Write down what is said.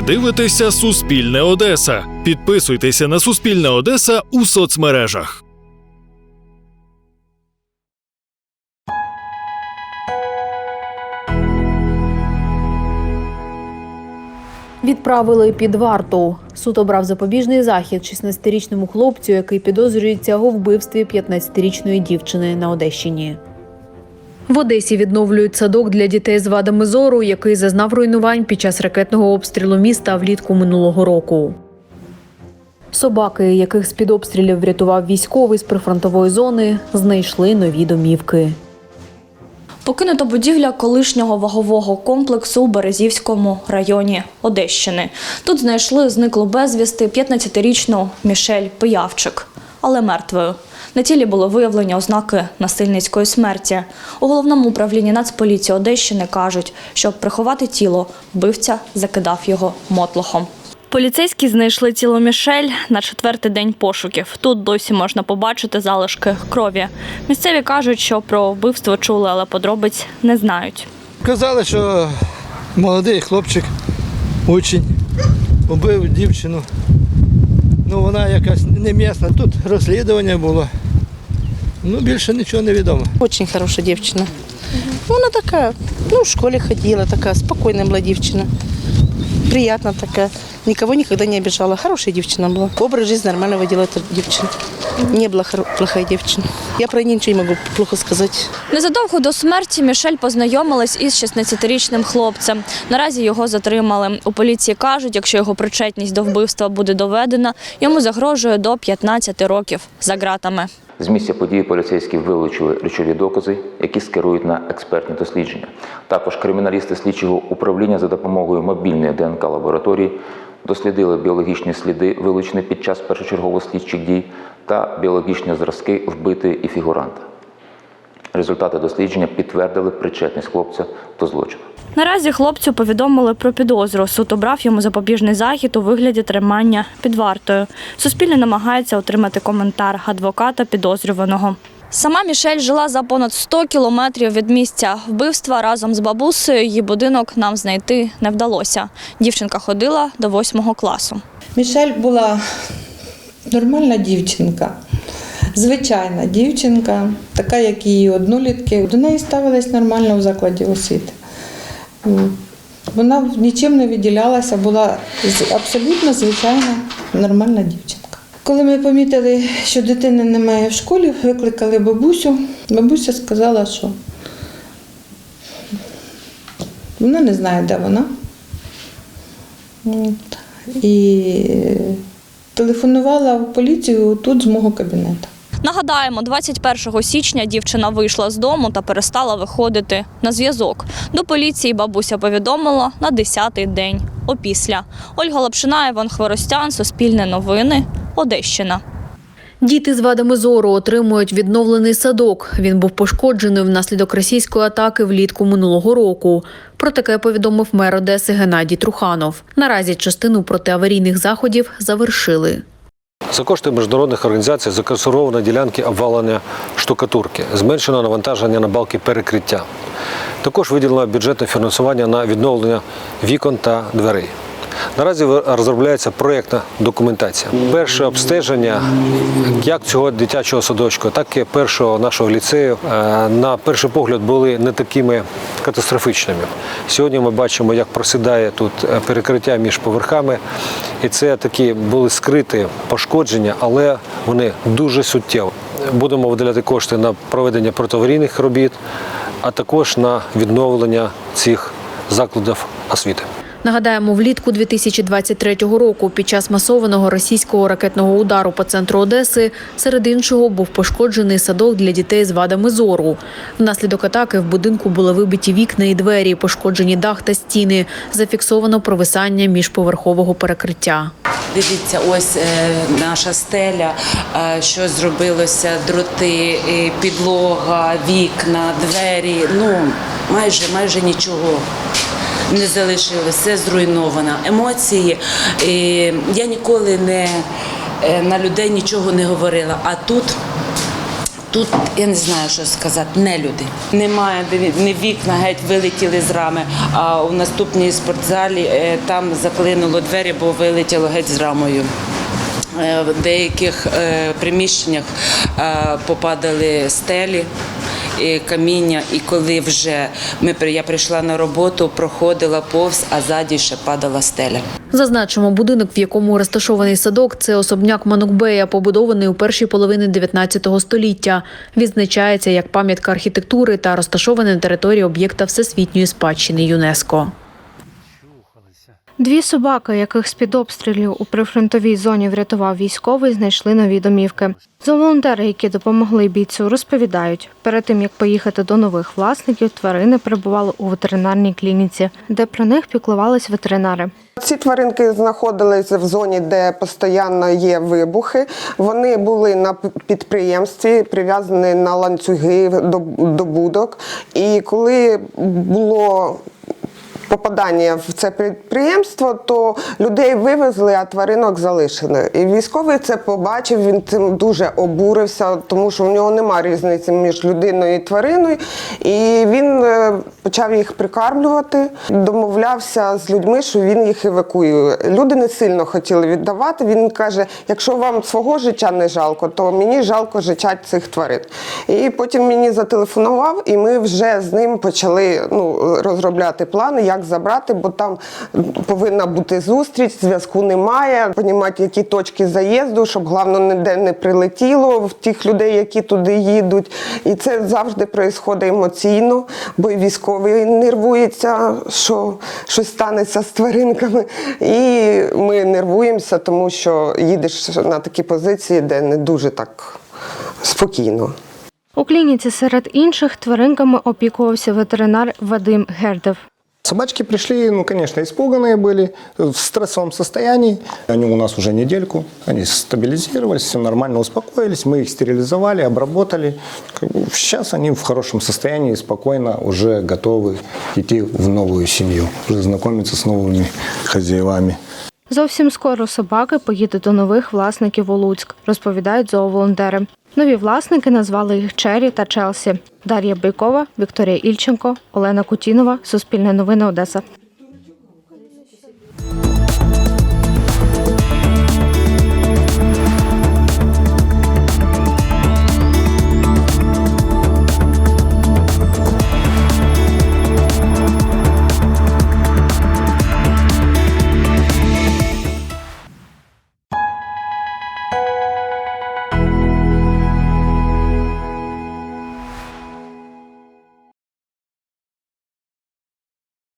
Ви дивитеся Суспільне Одеса. Підписуйтеся на Суспільне Одеса у соцмережах. Відправили під варту. Суд обрав запобіжний захід 16-річному хлопцю, який підозрюється у вбивстві 15-річної дівчини на Одещині. В Одесі відновлюють садок для дітей з вадами зору, який зазнав руйнувань під час ракетного обстрілу міста влітку минулого року. Собаки, яких з під обстрілів врятував військовий з прифронтової зони, знайшли нові домівки. Покинута будівля колишнього вагового комплексу у Березівському районі Одещини. Тут знайшли зниклу безвісти 15-річну Мішель Пиявчик, але мертвою. На тілі було виявлені ознаки насильницької смерті. У головному управлінні Нацполіції Одещини кажуть, щоб приховати тіло, вбивця закидав його мотлохом. Поліцейські знайшли тіло Мішель на четвертий день пошуків. Тут досі можна побачити залишки крові. Місцеві кажуть, що про вбивство чули, але подробиць не знають. Казали, що молодий хлопчик, учень, убив дівчину. Ну, вона якась не місна. Тут розслідування було. Ну, більше нічого не відомо. Очень хороша дівчина. Вона така, ну, в школі ходила, така спокійна була девчина. Приятно такая. Никого никогда не обижала. Хорошая девчина была. Образ жизни нормально водила эта девчина. Не была хоро- плохая девчина. Я про нее ничего не могу плохо сказать. Незадовго до смерті Мішель познайомилась із 16-річним хлопцем. Наразі його затримали. У поліції кажуть, якщо його причетність до вбивства буде доведена, йому загрожує до 15 років за ґратами. З місця події поліцейські вилучили речові докази, які скерують на експертні дослідження. Також криміналісти слідчого управління за допомогою мобільної ДНК лабораторії дослідили біологічні сліди, вилучені під час першочергових слідчих дій, та біологічні зразки вбитої і фігуранта. Результати дослідження підтвердили причетність хлопця до злочину. Наразі хлопцю повідомили про підозру. Суд обрав йому запобіжний захід у вигляді тримання під вартою. Суспільне намагається отримати коментар адвоката підозрюваного. Сама Мішель жила за понад 100 кілометрів від місця вбивства разом з бабусею. Її будинок нам знайти не вдалося. Дівчинка ходила до восьмого класу. Мішель була нормальна дівчинка, звичайна дівчинка, така, як її однолітки. До неї ставились нормально в закладі освіти. Вона нічим не відділялася, була абсолютно звичайна, нормальна дівчинка. Коли ми помітили, що дитини немає в школі, викликали бабусю. Бабуся сказала, що вона не знає, де вона. І телефонувала в поліцію тут з мого кабінету. Нагадаємо, 21 січня дівчина вийшла з дому та перестала виходити на зв'язок. До поліції бабуся повідомила на 10-й день опісля. Ольга Лапшина, Іван Хворостян, Суспільне новини, Одещина. Діти з вадами зору отримують відновлений садок. Він був пошкоджений внаслідок російської атаки влітку минулого року. Про таке повідомив мер Одеси Геннадій Труханов. Наразі частину протиаварійних заходів завершили. За кошти міжнародних організацій законсервовано ділянки обвалення штукатурки, зменшено навантаження на балки перекриття. Також виділено бюджетне фінансування на відновлення вікон та дверей. Наразі розробляється проєктна документація. Перше обстеження як цього дитячого садочку, так і першого нашого ліцею е, на перший погляд були не такими катастрофічними. Сьогодні ми бачимо, як просідає тут е, перекриття між поверхами, і це такі були скриті пошкодження, але вони дуже суттєві. Будемо виділяти кошти на проведення протиаварійних робіт, а також на відновлення цих закладів освіти. Нагадаємо, влітку 2023 року під час масованого російського ракетного удару по центру Одеси серед іншого був пошкоджений садок для дітей з вадами зору. Внаслідок атаки в будинку були вибиті вікна і двері, пошкоджені дах та стіни. Зафіксовано провисання міжповерхового перекриття. Дивіться, ось е, наша стеля, е, що зробилося, дроти, підлога, вікна, двері. Ну майже майже нічого не залишилося, все зруйновано. Емоції. Я ніколи не е, на людей нічого не говорила. А тут Тут я не знаю, що сказати, не люди. Немає не вікна геть вилетіли з рами. А у наступній спортзалі е, там заклинуло двері, бо вилетіло геть з рамою. Е, В деяких приміщеннях попадали стелі. І Каміння, і коли вже ми я прийшла на роботу, проходила повз, а ззаді ще падала стеля. Зазначимо, будинок, в якому розташований садок, це особняк Манукбея, побудований у першій половині 19 століття. Відзначається як пам'ятка архітектури та розташований на території об'єкта всесвітньої спадщини ЮНЕСКО. Дві собаки, яких з-під обстрілів у прифронтовій зоні врятував військовий, знайшли нові домівки. Зооволонтери, які допомогли бійцю, розповідають, перед тим як поїхати до нових власників, тварини перебували у ветеринарній клініці, де про них піклувались ветеринари. Ці тваринки знаходилися в зоні, де постійно є вибухи. Вони були на підприємстві, прив'язані на ланцюги до будок. І коли було попадання в це підприємство, то людей вивезли, а тваринок залишили. І військовий це побачив, він цим дуже обурився, тому що в нього немає різниці між людиною і твариною. І він е, почав їх прикармлювати, домовлявся з людьми, що він їх евакуює. Люди не сильно хотіли віддавати. Він каже: якщо вам свого життя не жалко, то мені жалко життя цих тварин. І потім мені зателефонував, і ми вже з ним почали ну, розробляти плани, як забрати, бо там повинна бути зустріч, зв'язку немає, понімати, які точки заїзду, щоб головне ніде не прилетіло в тих людей, які туди їдуть. І це завжди відбувається емоційно, бо і військовий нервується, що щось станеться з тваринками. І ми нервуємося, тому що їдеш на такі позиції, де не дуже так спокійно. У клініці серед інших тваринками опікувався ветеринар Вадим Гердев. Собачки пришли, ну, конечно, испуганные были, в стрессовом состоянии. Они у нас уже недельку, они стабилизировались, все нормально успокоились. Мы их стерилизовали, обработали. Как бы Сейчас они в хорошем состоянии, спокойно уже готовы идти в новую семью, уже знакомиться с новыми хозяевами. Зовсім скоро собаки поїдуть до нових власників у Луцьк, розповідають зооволонтери. Нові власники назвали їх Чері та Челсі. Дар'я Байкова, Вікторія Ільченко, Олена Кутінова, Суспільне новини Одеса.